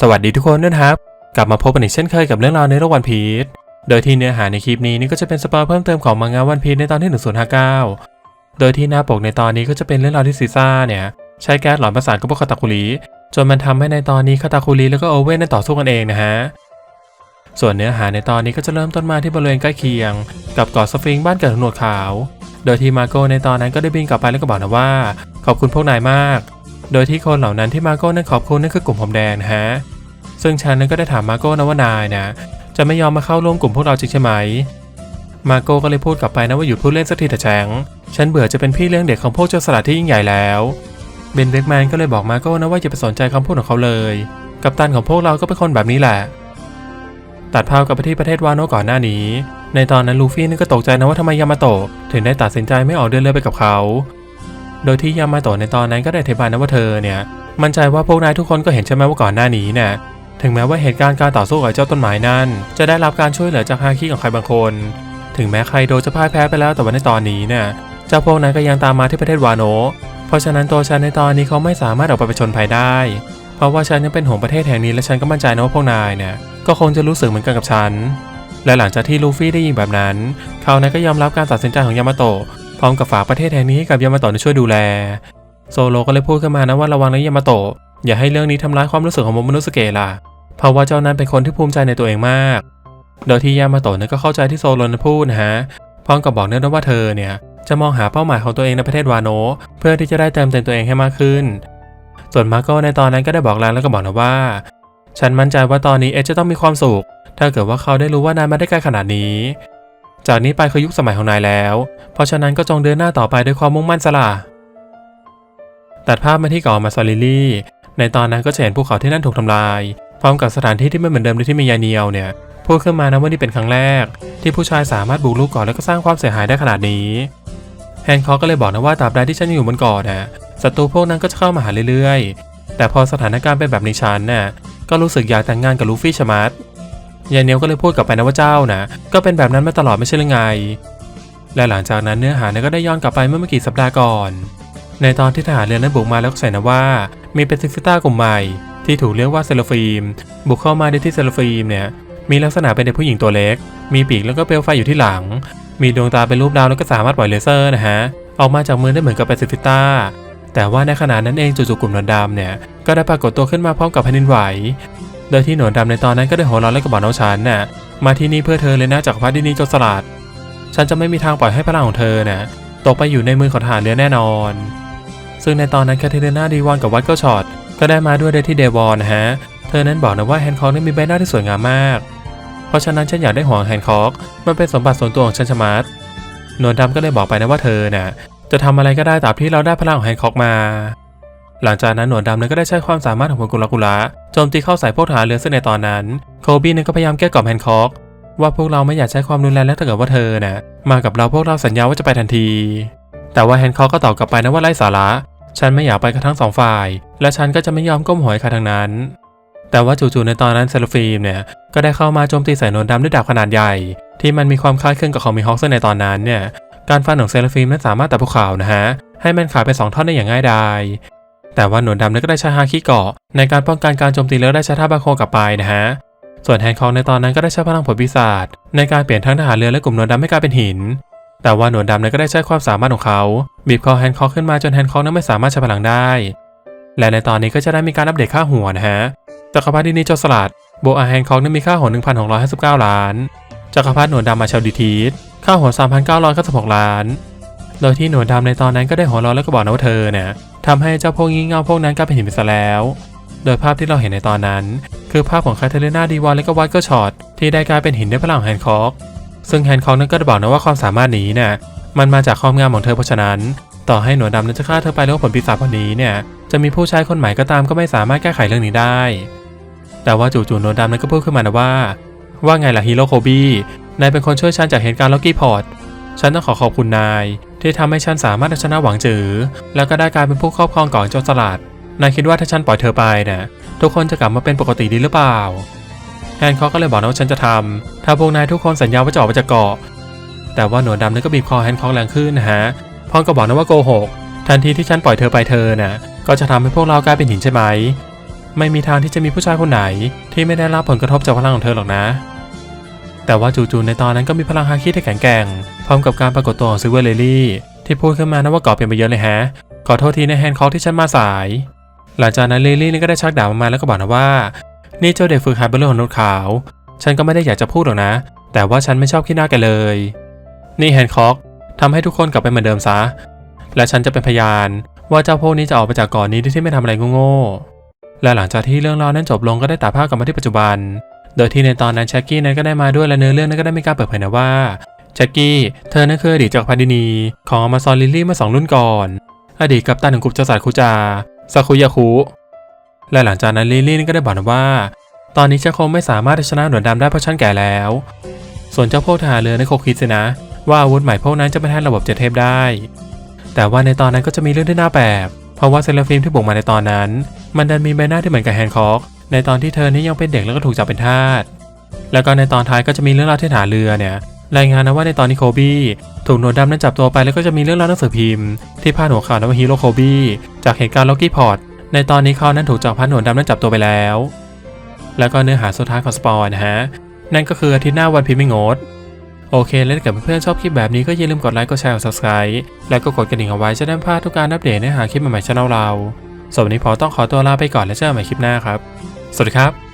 สวัสดีทุกคนด้วยนะครับ กลับมาพบกันอีกเช่นเคยกับเรื่องราวในโลกวันพีชโดยที่เนื้อหาในคลิปนี้นี่ก็จะเป็นสปอยเพิ่มเติมของมังงะวันพีชในตอนที่ 1059 โดยที่หน้าปกในตอนนี้ก็จะเป็นเรื่องราวที่ซีซ่าเนี่ย ใช้แก๊สหลอนประสาทกับพวกคาตาคุริจนมันทำให้ในตอนนี้คาตาคุริแล้วก็โอเว่นได้ต่อสู้กันเองนะฮะส่วนเนื้อหาในตอนนี้ก็จะเริ่มต้นมาที่บริเวณใกล้เคียง กับเกาะสฟิงบ้านเกิดของหนวดขาว โดยที่มาโกในตอนนั้นก็ได้บินกลับไปแล้วก็บอกนะว่า ขอบคุณพวกนายมาก โดยที่คนเหล่านั้นที่มาโก้นั้นขอบคุณนั่นคือกลุ่มผมแดงนะฮะ ซึ่งฉันนั้นก็ได้ถามมาโก้นะว่านายนะจะไม่ยอมมาเข้าร่วมกลุ่มพวกเราจริงใช่ไหม มาโก้ก็เลยพูดกลับไปนะว่าหยุดพูดเล่นสักทีเถอะแจงฉันเบื่อจะเป็นพี่เลี้ยงเด็กของพวกเจ้าสลัดที่ยิ่งใหญ่แล้วเบนเบกแมนก็เลยบอกมาโก้นะว่าอย่าไปสนใจคำพูดของเขาเลย กัปตันของพวกเราก็เป็นคนแบบนี้แหละ ตัดภาพกลับไปที่ประเทศวานโนก่อนหน้านี้ ในตอนนั้นลูฟี่นี่ก็ตกใจนะว่าทำไมยามาโตะถึงได้ตัดสินใจไม่ออกเดินเรือไปกับเขา โดยที่ยามาโตะในตอนนั้นก็ได้อธิบายนะว่าเธอเนี่ยมั่นใจว่าพวกนายทุกคนก็เห็นใช่ไหมว่าก่อนหน้านี้เนี่ยถึงแม้ว่าเหตุการณ์การต่อสู้กับเจ้าต้นไม้นั้น จะได้รับการช่วยเหลือจากฮาคิของใครบางคน ถึงแม้ใครโดจะพ่ายแพ้ไปแล้วแต่ว่าในตอนนี้เนี่ยเจ้าพวกนั้นก็ยังตามมาที่ประเทศวาโนเพราะฉะนั้นตัวฉันในตอนนี้เขาไม่สามารถออกไปประชนภัยได้ เพราะว่าฉันยังเป็นห่วงประเทศแห่งนี้และฉันก็มั่นใจนะว่าพวกนายเนี่ยก็คงจะรู้สึกเหมือนกันกับฉัน และหลังจากที่ลูฟี่ได้ยินแบบนั้น เขานั้นก็ยอมรับการตัดสินใจของยามาโตะ พร้อมกับฝากประเทศแห่งนี้ให้กับยามาโตะช่วยดูแล โซโลก็เลยพูดขึ้นมานะว่าระวังนะยามาโตะอย่าให้เรื่องนี้ทำร้ายความรู้สึกของโมโมโนสเกะล่ะเพราะว่าเจ้านั้นเป็นคนที่ภูมิใจในตัวเองมาก โดยที่ยามาโตะนั้นก็เข้าใจที่โซโลนั้นพูดนะฮะพร้อมกับบอกเนื่องว่าเธอเนี่ยจะมองหาเป้าหมายของตัวเองในประเทศวาโน เพื่อที่จะได้เติมเต็มตัวเองให้มากขึ้น ส่วนมาโก้ในตอนนั้นก็ได้บอกลางแล้วก็บอกนะว่า ฉันมั่นใจว่าตอนนี้เอดจะต้องมีความสุข ถ้าเกิดว่าเขาได้รู้ว่านายมาได้ไกลขนาดนี้ จากนี้ไปคือยุคสมัยของนายแล้ว เพราะฉะนั้นก็จงเดินหน้าต่อไปด้วยความมุ่งมั่นสละตัดภาพมาที่เกาะมาซาลิลี่ ในตอนนั้นก็จะเห็นภูเขาที่นั่นถูกทำลาย พร้อมกับสถานที่ที่ไม่เหมือนเดิมโดยที่มียาเนียวเนี่ยพูดขึ้นมานะว่านี่เป็นครั้งแรก ที่ผู้ชายสามารถบุกรุกเกาะแล้วก็สร้างความเสียหายได้ขนาดนี้ แฮนคอกก็เลยบอกนะว่าตราบใดที่ฉันยังอยู่บนเกาะน่ะศัตรูพวกนั้นก็จะเข้ามาหาเรื่อยๆ แต่พอสถานการณ์เป็นแบบนี้ฉันน่ะก็รู้สึกอยากแต่งงานกับลูฟี่ชะมัด ยายเนียวก็เลยพูดกลับไปนะว่าเจ้านะก็เป็นแบบนั้นมาตลอดไม่ใช่หรือไง และหลังจากนั้นเนื้อหาเนี่ยก็ได้ย้อนกลับไปเมื่อไม่กี่สัปดาห์ก่อน ในตอนที่ทหารเรือนั้นบุกมาแล้วก็ใส่นะว่า มีเป็นซิฟิต้ากลุ่มใหม่ ที่ถูกเรียกว่าเซลฟีมบุกเข้ามาในที่เซลฟีมเนี่ยมีลักษณะเป็นเด็กผู้หญิงตัวเล็ก มีปีกแล้วก็เปลวไฟอยู่ที่หลัง มีดวงตาเป็นรูปดาวแล้วก็สามารถปล่อยเลเซอร์นะฮะออกมาจากมือได้เหมือนกับแปซิฟิต้าแต่ว่าในขณะนั้นเองจู่ๆกลุ่มนวดดำเนี่ยก็ได้ปรากฏตัวขึ้นมาพร้อมกับแผ่นดินไหว โดยที่หนวดดำในตอนนั้นก็ได้หัวเราะและก็บอกน้องฉันน่ะมาที่นี่เพื่อเธอเลยนะจากพรรดินีโจรสลัด ฉันจะไม่มีทางปล่อยให้พลังของเธอน่ะตกไปอยู่ในมือของทหารเรือแน่นอน ซึ่งในตอนนั้นแคทเธอรีนาดีวอนกับวัตเกิลช็อตก็ได้มาด้วยโดยที่เดวอนนะฮะ เธอนั้นบอกนะว่าแฮนคอกนั้นมีใบหน้าที่สวยงามมาก เพราะฉะนั้นฉันอยากได้หัวงแฮนคอกมันเป็นสมบัติส่วนตัวของฉันชะมัดหนวดดำก็เลยบอกไปนะว่าเธอน่ะจะทำอะไรก็ได้ตามที่เราได้พลังของแฮนคอกมา หลังจากนั้นหนวดดำนั้นก็ได้ใช้ความสามารถของพลกุลกุระโจมตีเข้าใส่พวกทหารเรือซึ่งในตอนนั้น โคบี้นั้นก็พยายามแก้กล่อมแฮนคอกว่าพวกเราไม่อยากใช้ความรุนแรงและถ้าเกิดว่าเธอน่ะมากับเราพวกเราสัญญาว่าจะไปทันที แต่ว่าแฮนคอกก็ตอบกลับไปนะว่าไร้สาระ ฉันไม่อยากไปกับทั้งสองฝ่าย และฉันก็จะไม่ยอมก้มหัวใครทั้งนั้น แต่ว่าจู่ๆในตอนนั้นเซลฟีมเนี่ยก็ได้เข้ามาโจมตีใส่หนวดดำด้วยดาบขนาดใหญ่ ที่มันมีความคล้ายคลึงกับของมีฮอกซึ่งในตอนนั้นเนี่ยการฟันของเซลฟีมนั้นสามารถตัดภูเขานะฮะให้มันขาดเป็นสองท่อนได้อย่างง่ายดาย แต่ว่าหนวดดำนั้นก็ได้ใช้ฮาคิเกาะในการป้องกันการโจมตีแล้วได้ใช้ท่าบาโคกลับไปนะฮะส่วนแฮนคอกในตอนนั้นก็ได้ใช้พลังผลปีศาจในการเปลี่ยนทั้งทหารเรือและกลุ่มหนวดดำให้กลายเป็นหิน แต่ว่าหนวดดำนั้นก็ได้ใช้ความสามารถของเขาบีบคอแฮนคอกขึ้นมาจนแฮนคอกนั้นไม่สามารถใช้พลังได้ และในตอนนี้ก็จะได้มีการอัปเดตค่าหัวนะฮะจักรพรรดินิโจสลัดโบอาแฮนคอกนั้นมีค่าหัว1,659 ล้านจักรพรรดิหนวดดำมาเชลดิทีสค่าหัว3,996ล้าน โดยที่หนวดดำในตอนนั้นก็ได้หัวเราะแล้วก็บอกนะว่าเธอเนี่ย ทำให้เจ้าพวกงี่เง่าพวกนั้นกลายเป็นหินไปซะแล้ว โดยภาพที่เราเห็นในตอนนั้น คือภาพของคาเทเลนาดีวอนและก็วัตเกิลช็อตที่ได้กลายเป็นหินด้วยพลังของแฮนคอกซึ่งแฮนคอกนั้นก็บอกนะว่าความสามารถนี้เนี่ยมันมาจากความงามของเธอเพราะฉะนั้น ต่อให้หนวดดำนั้นจะฆ่าเธอไปแล้วผลปีศาจวันนี้เนี่ยจะมีผู้ชายคนใหม่ก็ตามก็ไม่สามารถแก้ไขเรื่องนี้ได้ แต่ว่าจู่ๆหนวดดำนั้นก็พูดขึ้นมานะว่า ว่าไงล่ะฮีโร่โคบี้นายเป็นคนช่วยฉันจากเหตุการณ์ล็อกกี้พอร์ตฉันต้องขอขอบคุณนาย ที่ทำให้ฉันสามารถชนะหวังจือ แล้วก็ได้กลายเป็นผู้ครอบครองเก่อนโจรสลัดนายคิดว่าถ้าฉันปล่อยเธอไปนะทุกคนจะกลับมาเป็นปกติดีหรือเปล่าแฮนคอกก็เลยบอกนะว่าฉันจะทำถ้าพวกนายทุกคนสัญญาว่าจะออกไปจากเกาะ แต่ว่าหนวดดำนั้นก็บีบคอแฮนคอกแรงขึ้นนะฮะพร้อมกับบอกนะว่าโกหกทันทีที่ฉันปล่อยเธอไปเธอน่ะก็จะทำให้พวกเรากลายเป็นหินใช่ไหม ไม่มีทางที่จะมีผู้ชายคนไหน ที่ไม่ได้รับผลกระทบจากพลังของเธอหรอกนะ แต่ว่าจู่ๆในตอนนั้นก็มีพลังฮาคิที่แข็งแกร่ง พร้อมกับการปรากฏตัวของซิเวอร์เลลี่ที่พูดขึ้นมานะว่าก่อเปลี่ยนไปเยอะเลยฮะ ขอโทษทีในแฮนด์คอกที่ฉันมาสาย หลังจากนั้นเลลี่ก็ได้ชักดาบออกมาแล้วก็บอกนะว่า นี่เจ้าเด็กฝึกหัดเป็นเรื่องของนุชขาว ฉันก็ไม่ได้อยากจะพูดหรอกนะ แต่ว่าฉันไม่ชอบขี้หน้าแกเลย นี่แฮนด์คอกทำให้ทุกคนกลับไปเหมือนเดิมซะ และฉันจะเป็นพยานว่าเจ้าพวกนี้จะออกไปจากก่อนนี้ที่ไม่ทำอะไรโง่ๆและหลังจากที่เรื่องราวนั้นจบลงก็ได้ตัดภาพกลับมาที่ปัจจุบัน โดยที่ในตอนนั้นแช็กกี้นั้นก็ได้มาด้วยและเนื้อเรื่องนั้นก็ได้มีการเปิดเผยนะว่าแช็กกี้เธอนั้นเคือดีตจากพรรดินี ของอมาซอนลิลลี่เมื่อสองรุ่นก่อน อดีตกัปตันของกลุ่มเจ้าสายคุจาซาคุยาคุ และหลังจากนั้นลิลลี่นี่ก็ได้บอกนะว่า ตอนนี้ฉันคงไม่สามารถชนะหนวดดำได้เพราะฉันแก่แล้ว ส่วนเจ้าพวกทหารเรือในนคงคิดสินะ ว่าอาวุธใหม่พวกนั้นจะไปแทนระบบเจเทพได้ แต่ว่าในตอนนั้นก็จะมีเรื่องที่น่าแปลกเพราะว่าเซลฟิล์มที่บุกมาในตอนนั้น มันดันมีใบหน้าที่เหมือนกับแฮนคอก ในตอนที่เธอนี่ยังเป็นเด็กแล้วก็ถูกจับเป็นทาส แล้วก็ในตอนท้ายก็จะมีเรื่องราวที่ฐานเรือเนี่ย รายงานนะว่าในตอนที่โคบี้ถูกหนวดดำนั้นจับตัวไปแล้วก็จะมีเรื่องราวหนังสือพิมพ์ที่พาดหัวข่าวนะว่าฮีโร่โคบี้จากเหตุการณ์ล็อกกี้พอร์ตในตอนนี้เขานั้นถูกจับพันหนวดดำนั้นจับตัวไปแล้ว แล้วก็เนื้อหาสุดท้ายของสปอยนะฮะ นั่นก็คืออาทิตย์หน้าวันพิมพ์ไม่งดโอเคแล้วถ้าเกิดเพื่อนๆชอบคลิปแบบนี้ก็อย่าลืมกดไลค์กดแชร์กด subscribe แล้วก็กดกระดิ่งเอาไว้จะได้ไม่พลาดทุกการอัปเดตเนื้อหาคลิปใหม่ๆช่องเราส่วนวันนี้พอต้องขอตัวลาไปก่อนแล้วเจอกันใหม่คลิปหน้าครับ สวัสดีครับ